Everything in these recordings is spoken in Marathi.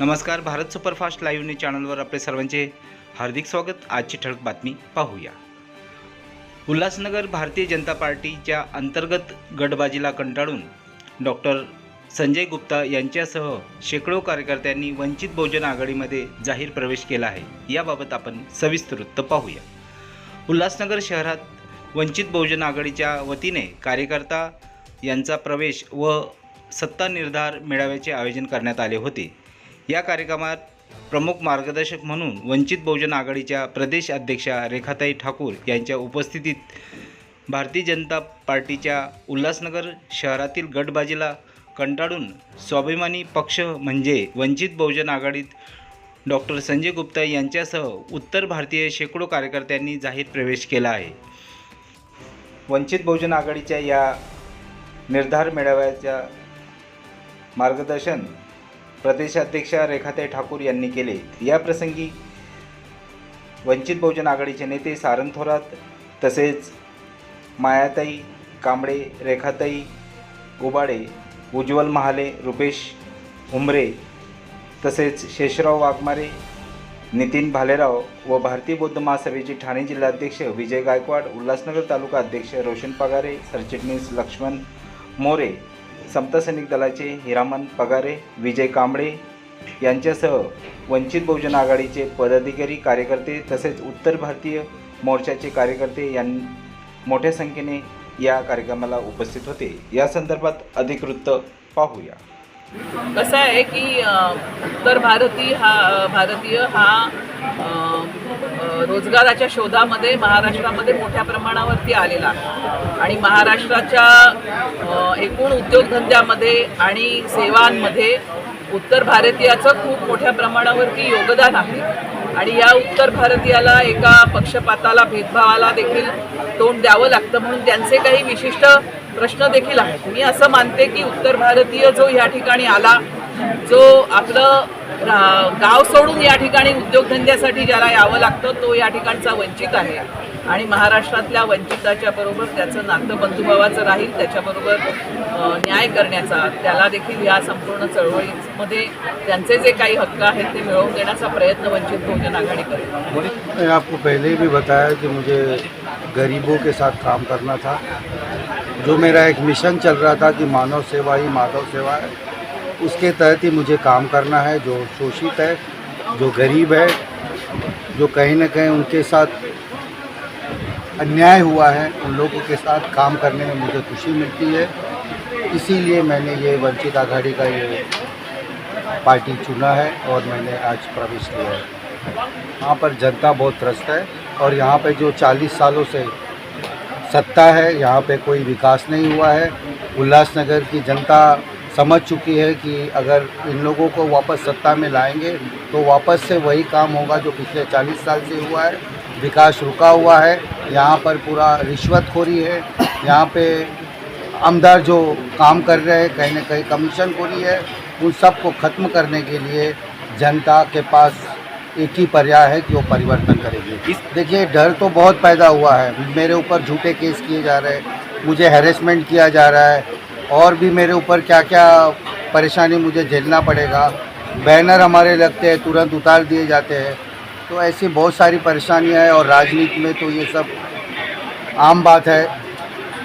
नमस्कार भारत सुपरफास्ट लाईव्ह न्यूज चॅनलवर आपले सर्वांचे हार्दिक स्वागत. आजची ठळक बातमी पाहूया. उल्हासनगर भारतीय जनता पार्टीच्या अंतर्गत गटबाजीला कंटाळून डॉक्टर संजय गुप्ता यांच्यासह शेकडो कार्यकर्त्यांनी वंचित बहुजन आघाडीमध्ये जाहीर प्रवेश केला आहे. याबाबत आपण सविस्तर वृत्त पाहूया. उल्हासनगर शहरात वंचित बहुजन आघाडीच्या वतीने कार्यकर्ता यांचा प्रवेश व सत्ता निर्धार मेळाव्याचे आयोजन करण्यात आले होते. या कार्यक्रमात प्रमुख मार्गदर्शक म्हणून वंचित बहुजन आघाडीच्या प्रदेश अध्यक्षा रेखाताई ठाकूर यांच्या उपस्थितीत भारतीय जनता पार्टीच्या उल्हासनगर शहरातील गटबाजीला कंटाळून स्वाभिमानी पक्ष म्हणजे वंचित बहुजन आघाडीत डॉक्टर संजय गुप्ता यांच्यासह उत्तर भारतीय शेकडो कार्यकर्त्यांनी जाहीर प्रवेश केला आहे. वंचित बहुजन आघाडीच्या या निर्धार मेळाव्याच्या मार्गदर्शन प्रदेशाध्यक्षा रेखाताई ठाकूर यांनी केले. या प्रसंगी वंचित बहुजन आघाडीचे नेते सारंग थोरात तसेच मायाताई कांबळे रेखाताई गुबाडे उज्ज्वल महाले रुपेश उमरे तसेच शेषराव वाघमारे नितीन भालेराव व भारतीय बौद्ध महासभेचे ठाणे जिल्हाध्यक्ष विजय गायकवाड उल्हासनगर तालुका अध्यक्ष रोशन पगारे सरचिटणीस लक्ष्मण मोरे समता सैनिक दलाचे हिरामन पगारे विजय कांबळे यांच्यासह वंचित बहुजन आघाडीचे पदाधिकारी कार्यकर्ते तसेच उत्तर भारतीय मोर्चाचे कार्यकर्ते यां मोठ्या संख्येने या कार्यक्रमाला उपस्थित होते. या संदर्भात अधिक वृत्त पाहूया. कसं आहे की उत्तर भारतीय हा भारतीय हा रोजगाराच्या शोधामध्ये महाराष्ट्रामध्ये मोठ्या प्रमाणावरती आलेला आहे. आणि महाराष्ट्राच्या एकूण उद्योगधंद्यामध्ये आणि सेवांमध्ये उत्तर भारतीयाचं खूप मोठ्या प्रमाणावरती योगदान आहे. आणि या उत्तर भारतीयाला एका पक्षपाताला भेदभावाला देखील तोंड द्यावं लागतं म्हणून त्यांचे काही विशिष्ट प्रश्न देखील आहेत. मी असं मानते की उत्तर भारतीय जो या ठिकाणी आला जो आपलं गाव सोडून या ठिकाणी उद्योगधंद्यासाठी ज्याला यावं लागतं तो या ठिकाणचा वंचित आहे. आणि महाराष्ट्रातल्या वंचिताच्या बरोबर त्याचं नातं बंधुभावाचं राहील त्याच्याबरोबर न्याय करण्याचा. त्याला देखील या संपूर्ण चळवळीमध्ये त्यांचे जे काही हक्क आहेत ते मिळवून देण्याचा प्रयत्न वंचित बहुजन आघाडी करेल आपको पहले भी बताया कि मुझे गरीबों के साथ काम करना था। जो मेरा एक मिशन चल रहा था कि मानव सेवा ही माधव सेवा है। उसके तहत ही मुझे काम करना है, जो शोषित है, जो गरीब है, जो कहीं ना कहीं उनके साथ अन्याय हुआ है, उन लोगों के साथ काम करने में मुझे खुशी मिलती है। इसीलिए मैंने ये वंचित आघाड़ी का ये पार्टी चुना है और मैंने आज प्रवेश किया है। यहाँ पर जनता बहुत त्रस्त है और यहाँ पे जो 40 सालों से सत्ता है, यहाँ पे कोई विकास नहीं हुआ है। उल्लासनगर की जनता समझ चुकी है कि अगर इन लोगों को वापस सत्ता में लाएँगे तो वापस से वही काम होगा जो पिछले 40 साल से हुआ है। विकास रुका हुआ है यहाँ पर पूरा रिश्वतखोरी है यहाँ पे आमदार जो काम कर रहे हैं कहीं ना कहीं कमीशन खोरी है उन सबको ख़त्म करने के लिए जनता के पास एक ही पर्याय है कि वो परिवर्तन करेगी। देखिए डर तो बहुत पैदा हुआ है। मेरे ऊपर झूठे केस किए जा रहे हैं मुझे हेरेसमेंट किया जा रहा है और भी मेरे ऊपर क्या क्या परेशानी मुझे झेलना पड़ेगा। बैनर हमारे लगते हैं, तुरंत उतार दिए जाते हैं। तो ऐसी बहुत सारी परेशानियाँ हैं और राजनीति में तो ये सब आम बात है।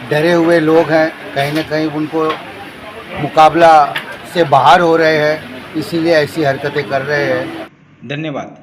डरे हुए लोग हैं, कहीं ना कहीं उनको मुकाबला से बाहर हो रहे हैं, इसीलिए ऐसी हरकतें कर रहे हैं। धन्यवाद।